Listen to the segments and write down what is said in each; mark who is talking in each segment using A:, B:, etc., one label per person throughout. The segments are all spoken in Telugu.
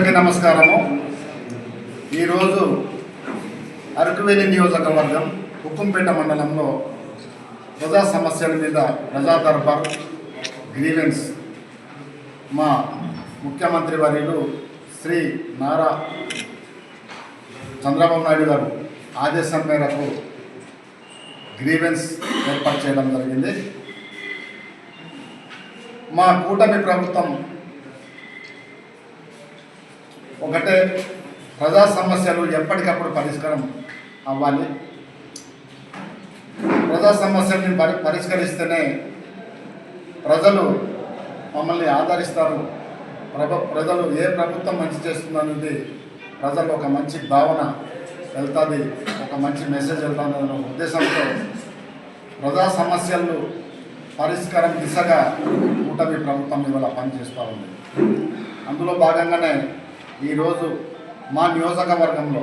A: అందరికీ నమస్కారము. ఈరోజు అరకువేలి నియోజకవర్గం ఉక్కుంపేట మండలంలో ప్రజా సమస్యల మీద ప్రజా దర్బార్ గ్రీవెన్స్ మా ముఖ్యమంత్రి వర్యులు శ్రీ నారా చంద్రబాబు నాయుడు గారు ఆదేశం మేరకు గ్రీవెన్స్ ఏర్పాటు చేయడం జరిగింది. మా కూటమి ప్రభుత్వం ఒకటే ప్రజా సమస్యలు ఎప్పటికప్పుడు పరిష్కారం అవ్వాలి. ప్రజా సమస్యల్ని పరి పరిష్కరిస్తేనే ప్రజలు మమ్మల్ని ఆదరిస్తారు. ప్రభ ప్రజలు ఏ ప్రభుత్వం మంచి చేస్తుందనేది ప్రజలు ఒక మంచి భావన వెళ్తుంది ఒక మంచి మెసేజ్ వెళ్తుంది అనే ఉద్దేశంతో ప్రజా సమస్యలు పరిష్కారం దిశగా కూటమి ప్రభుత్వం ఇవాళ పనిచేస్తూ ఉంది. అందులో భాగంగానే ఈరోజు మా నియోజకవర్గంలో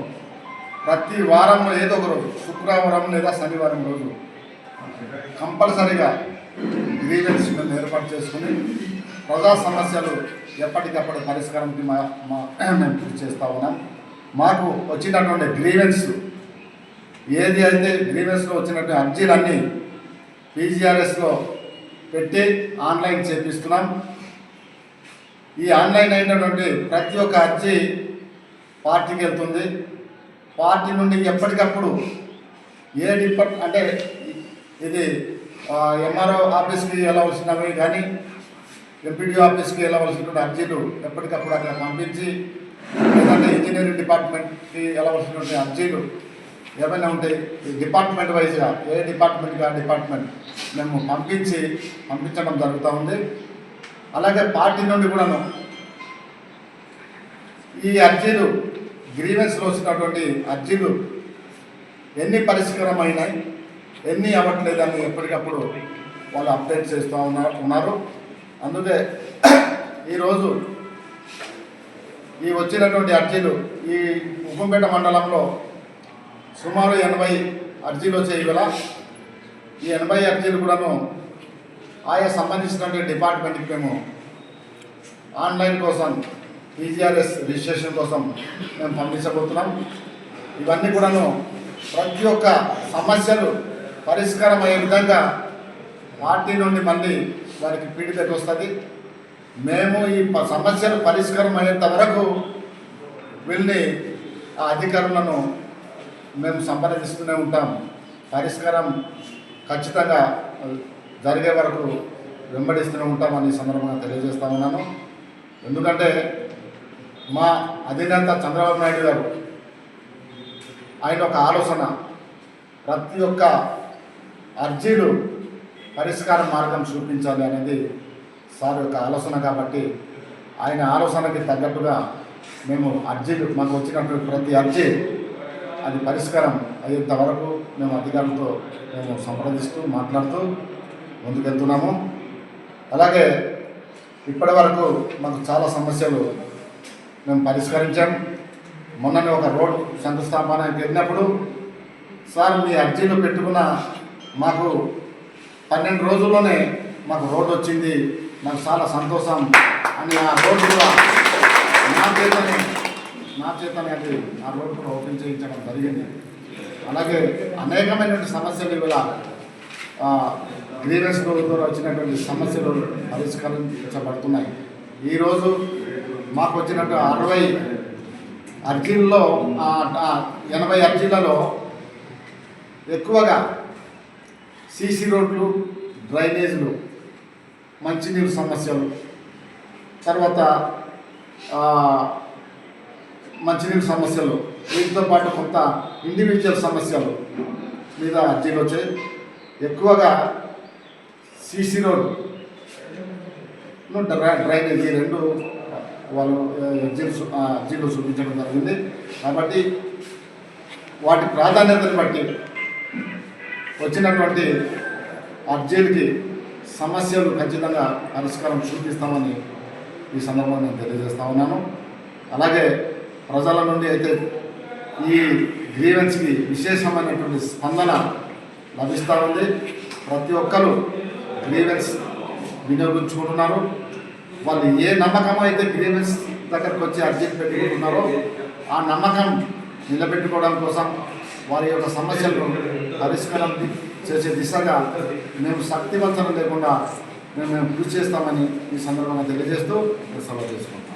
A: ప్రతి వారంలో ఏదో ఒక రోజు శుక్రవారం లేదా శనివారం రోజు కంపల్సరీగా గ్రీవెన్స్ మేము ఏర్పాటు చేసుకుని ప్రజా సమస్యలు ఎప్పటికప్పుడు పరిష్కారానికి మా మా మేము కృషి చేస్తూ ఉన్నాం. మాకు వచ్చినటువంటి గ్రీవెన్స్ ఏది అయితే గ్రీవెన్స్లో వచ్చినటువంటి అర్జీలన్నీ పీజీఆర్ఎస్లో పెట్టి ఆన్లైన్ చేపిస్తున్నాం. ఈ ఆన్లైన్ అయినటువంటి ప్రతి ఒక్క అర్జీ పార్టీకి వెళ్తుంది. పార్టీ నుండి ఎప్పటికప్పుడు ఏ డిపార్ట్ అంటే ఇది ఎంఆర్ఓ ఆఫీస్కి వెళ్ళవలసినవి కానీ ఎంపీడీఓ ఆఫీస్కి వెళ్ళవలసినటువంటి అర్జీలు ఎప్పటికప్పుడు అక్కడ పంపించి లేదంటే ఇంజనీరింగ్ డిపార్ట్మెంట్కి వెళ్ళవలసినటువంటి అర్జీలు ఏమైనా ఉంటాయి ఈ డిపార్ట్మెంట్ వైజ్గా ఏ డిపార్ట్మెంట్కి ఆ డిపార్ట్మెంట్ మేము పంపించి పంపించడం జరుగుతూ ఉంది. అలాగే పార్టీ నుండి కూడాను ఈ అర్జీలు గ్రీవెన్స్లో వచ్చినటువంటి అర్జీలు ఎన్ని పరిష్కారమైనాయి? ఎన్ని ఎన్ని అవ్వట్లేదని ఎప్పటికప్పుడు వాళ్ళు అప్డేట్ చేస్తూ ఉన్నారు ఉన్నారు. అందుకే ఈరోజు ఈ వచ్చినటువంటి అర్జీలు ఈ ఉప్పంపేట మండలంలో సుమారు ఎనభై అర్జీలు వచ్చాయి ఇవాళ. ఈ ఎనభై అర్జీలు కూడాను ఆయా సంబంధించినటువంటి డిపార్ట్మెంట్కి మేము ఆన్లైన్ కోసం పీజీఆర్ఎస్ రిజిస్ట్రేషన్ కోసం మేము పంపించబోతున్నాం. ఇవన్నీ కూడాను ప్రతి ఒక్క సమస్యలు పరిష్కారం అయ్యే విధంగా పార్టీ నుండి మళ్ళీ వారికి పీడితకి వస్తుంది. మేము ఈ ప- సమస్యలు పరిష్కారం అయ్యేంత వరకు వీళ్ళని ఆ అధికారులను మేము సంప్రదిస్తూనే ఉంటాం. పరిష్కారం ఖచ్చితంగా జరిగే వరకు వెంబడిస్తూనే ఉంటామని సందర్భంగా తెలియజేస్తా ఉన్నాను. ఎందుకంటే మా అధినేత చంద్రబాబు నాయుడు గారు ఆయన ఒక ఆలోచన. ప్రతి ఒక్క అర్జీలు పరిష్కార మార్గం చూపించాలి అనేది సార్ యొక్క ఆలోచన కాబట్టి ఆయన ఆలోచనకి తగ్గట్టుగా మేము అర్జీలు మాకు వచ్చినటువంటి ప్రతి అర్జీ అది పరిష్కారం అయ్యేంత వరకు మేము అధికారులతో మేము సంప్రదిస్తూ మాట్లాడుతూ ముందుకెళ్తున్నాము. అలాగే ఇప్పటి వరకు మాకు చాలా సమస్యలు మేము పరిష్కరించాం. మొన్ననే ఒక రోడ్ శంకుస్థాపనకి వెళ్ళినప్పుడు సార్ మీ అర్జీలు పెట్టుకున్న మాకు పన్నెండు రోజుల్లోనే మాకు రోడ్డు వచ్చింది. నాకు చాలా సంతోషం అని ఆ రోడ్డు కూడా నా చేతనే నా చేతనే అది ఆ రోడ్డు కూడా ఓపెన్ చేయించడం జరిగింది. అలాగే అనేకమైనటువంటి సమస్యలు ఇవాళ గ్రీవెన్స్ ద్వారా వచ్చినటువంటి సమస్యలు పరిష్కరించబడుతున్నాయి. ఈరోజు మాకు వచ్చినట్టు అరవై అర్జీల్లో ఎనభై అర్జీలలో ఎక్కువగా సీసీ రోడ్లు డ్రైనేజీలు మంచినీరు సమస్యలు తర్వాత మంచినీరు సమస్యలు వీటితో పాటు కొంత ఇండివిజువల్ సమస్యలు మీద అర్జీలు వచ్చాయి. ఎక్కువగా సీసీ రోడ్ డ్రై- డ్రైనేజ్ ఈ రెండు వాళ్ళు ఎగ్జిట్ అర్జీలు అర్జీలు చూపించడం జరిగింది. కాబట్టి వాటి ప్రాధాన్యతను బట్టి వచ్చినటువంటి అర్జీలకి సమస్యలు ఖచ్చితంగా పరిష్కారం చూపిస్తామని ఈ సందర్భంగా నేను తెలియజేస్తా ఉన్నాను. అలాగే ప్రజల నుండి అయితే ఈ గ్రీవెన్స్కి విశేషమైనటువంటి స్పందన లభిస్తూ ఉంది. ప్రతి ఒక్కరు గ్రీవెన్స్ వినియోగించుకుంటున్నారు. వాళ్ళు ఏ నమ్మకం అయితే గ్రీవెన్స్ దగ్గరకు వచ్చి అర్జీ పెట్టుకుంటున్నారో ఆ నమ్మకం నిలబెట్టుకోవడం కోసం వారి యొక్క సమస్యలను పరిష్కారం చేసే దిశగా మేము శక్తివంతం లేకుండా మేము కృషి చేస్తామని ఈ సందర్భంగా తెలియజేస్తూ సభ చేసుకుంటాం